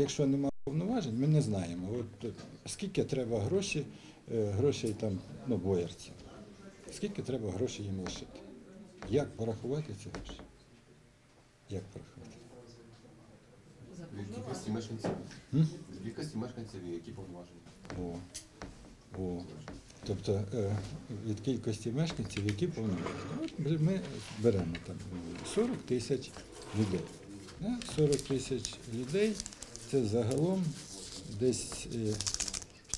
Якщо немає повноважень, ми не знаємо. От е, скільки треба грошей, е, грошей там, ну, боярців. Скільки треба грошей їм лишити? Як порахувати ці гроші? Як порахувати? Від кількості мешканців. Від кількості мешканців, які повноважені. О, о. Тобто е, від кількості мешканців, які повноважені. От ми беремо там 40 тисяч людей. 40 тисяч людей це загалом десь е,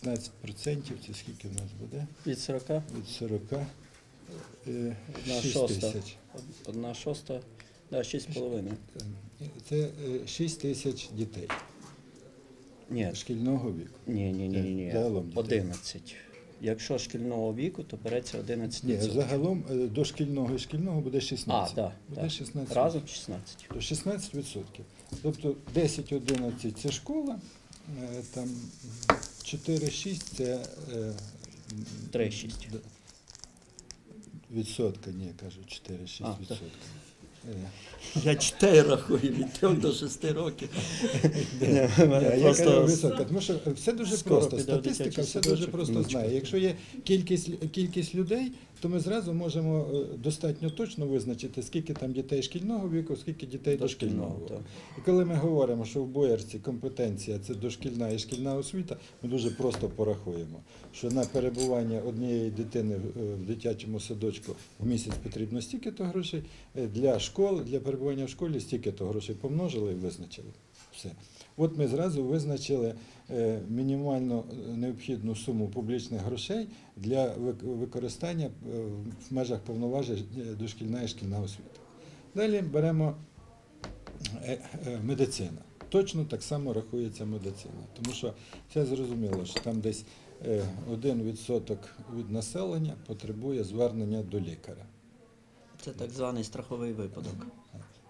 15% це скільки в нас буде? Від 40 Від 40 е, 6 шоста. тисяч. Одна шоста, да, 6,5. Це е, 6 тисяч дітей Ні, шкільного віку. ні, ні, ні, ні, ні. Загалом дітей. 11. Якщо шкільного віку, то береться 11 Ні, загалом е, до шкільного і шкільного буде 16. А, так. Буде 16. Разом 16. То 16%. Тобто 10-11 це школа, е, там 4-6 це е, 3,6. д- відсотка, ні, я кажу 4-6 А, так. відсотка. Я читаю рахую від 3 до 6 років. Я кажу високо, тому що все дуже просто. Статистика все дуже просто знає. Якщо є кількість, кількість людей, то ми зразу можемо е, достатньо точно визначити, скільки там дітей шкільного віку, скільки дітей дошкільного Дошкільного, віку. І коли ми говоримо, що в боярці компетенція це дошкільна і шкільна освіта, ми дуже просто порахуємо, що на перебування однієї дитини в- е, дитячому садочку в місяць потрібно стільки-то грошей, е, для школи, для перебування в школі стільки-то грошей помножили і визначили. Все. От ми зразу визначили е, мінімальну е, необхідну суму публічних грошей для використання е, в межах повноважень дошкільна і шкільна освіта. Далі беремо медицина. Точно так само рахується медицина, тому що це зрозуміло, що там десь е, 1% від населення потребує звернення до лікаря. Це так званий страховий випадок.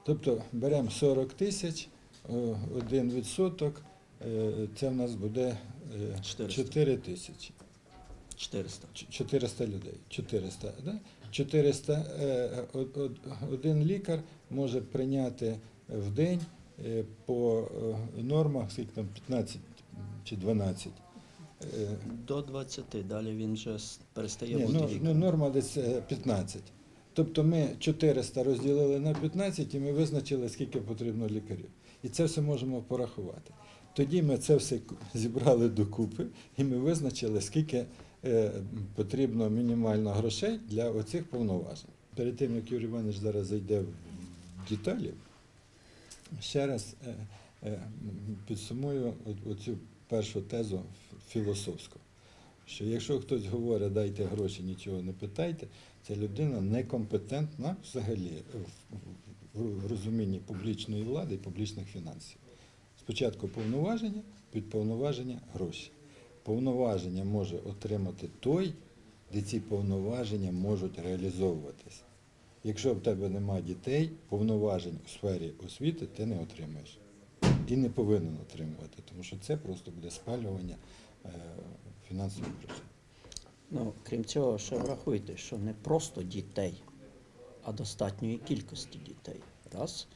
Тобто беремо 40 тисяч, 1%, е, це в нас буде е, 400. 4 тисячі. 400. 400 людей. 400, да? 400, е, од- од- один лікар може прийняти в день е, по е, нормах, скільки там 15 чи 12. Е, До 20. Далі він вже перестає Ні, бути ну, лікарем. ну, норма десь е, 15. Тобто ми 400 розділили на 15 і ми визначили, скільки потрібно лікарів. І це все можемо порахувати. Тоді ми це все зібрали докупи і ми визначили, скільки е, потрібно мінімально грошей для оцих повноважень. Перед тим, як Юрій Іванович зараз зайде в деталі, ще раз е, е, підсумую оцю першу тезу філософську. Що якщо хтось говорить, дайте гроші, нічого не питайте, ця людина некомпетентна взагалі в, розумінні публічної влади і публічних фінансів. Спочатку повноваження, під повноваження гроші. Повноваження може отримати той, де ці повноваження можуть реалізовуватися. Якщо в тебе немає дітей, повноважень у сфері освіти ти не отримаєш. І не повинен отримувати, тому що це просто буде спалювання е, фінансових грошей. Ну, крім цього, ще врахуйте, що не просто дітей, а достатньої кількості дітей. Раз.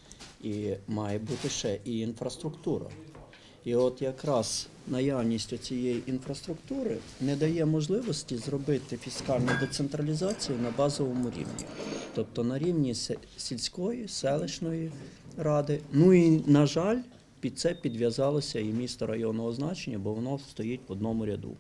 І має бути ще і інфраструктура. І от якраз наявність цієї інфраструктури не дає можливості зробити фіскальну децентралізацію на базовому рівні, тобто на рівні сільської, селищної ради. Ну і, на жаль, під це підв'язалося і місто районного значення, бо воно стоїть в одному ряду.